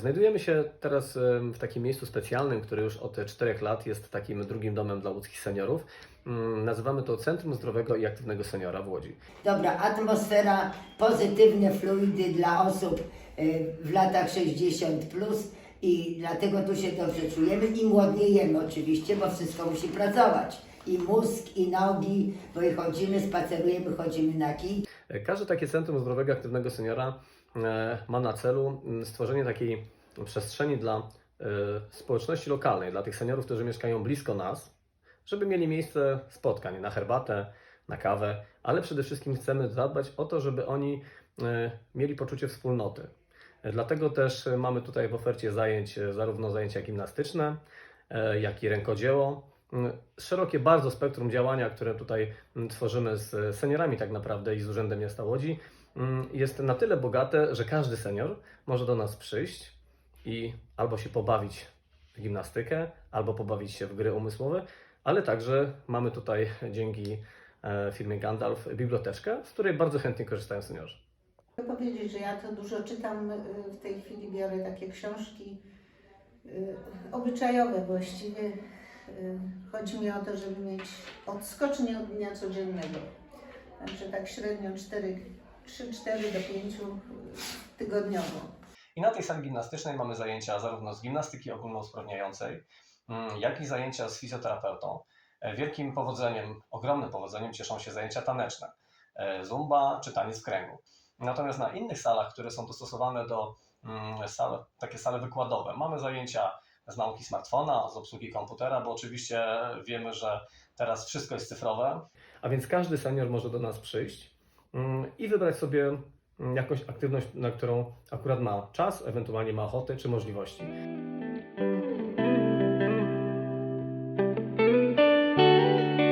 Znajdujemy się teraz w takim miejscu specjalnym, które już od 4 lat jest takim drugim domem dla łódzkich seniorów. Mm, Nazywamy to Centrum Zdrowego i Aktywnego Seniora w Łodzi. Dobra, atmosfera, pozytywne fluidy dla osób y, w latach 60 plus i dlatego tu się dobrze czujemy i młodniejemy oczywiście, bo wszystko musi pracować. I mózg, i nogi, bo i chodzimy, spacerujemy, chodzimy na kij. E, Każde takie Centrum Zdrowego i Aktywnego Seniora e, ma na celu mm, stworzenie takiej przestrzeni dla e, społeczności lokalnej, dla tych seniorów, którzy mieszkają blisko nas, żeby mieli miejsce spotkań na herbatę, na kawę, ale przede wszystkim chcemy zadbać o to, żeby oni e, mieli poczucie wspólnoty. E, Dlatego też e, mamy tutaj w ofercie zajęć e, zarówno zajęcia gimnastyczne, e, jak i rękodzieło. Mm, Szerokie bardzo spektrum działania, które tutaj mm, tworzymy z seniorami tak naprawdę i z Urzędem Miasta Łodzi mm, jest na tyle bogate, że każdy senior może do nas przyjść i albo się pobawić w gimnastykę, albo pobawić się w gry umysłowe, ale także mamy tutaj dzięki e, firmie Gandalf biblioteczkę, z której bardzo chętnie korzystają seniorzy. Chcę powiedzieć, że ja to dużo czytam y, w tej chwili, biorę takie książki obyczajowe właściwie. Y, Chodzi mi o to, żeby mieć odskocznie od dnia codziennego. Także tak średnio 4, 3-4 do 5 tygodniowo. I na tej sali gimnastycznej mamy zajęcia zarówno z gimnastyki ogólnousprawniającej, mm, jak i zajęcia z fizjoterapeutą. E, Wielkim powodzeniem, ogromnym powodzeniem cieszą się zajęcia taneczne, e, zumba czy taniec w kręgu. Natomiast na innych salach, które są dostosowane do mm, sal, takie sale wykładowe, mamy zajęcia z nauki smartfona, z obsługi komputera, bo oczywiście wiemy, że teraz wszystko jest cyfrowe. A więc każdy senior może do nas przyjść mm, i wybrać sobie mm, jakąś aktywność, na którą akurat ma czas, ewentualnie ma ochotę czy możliwości.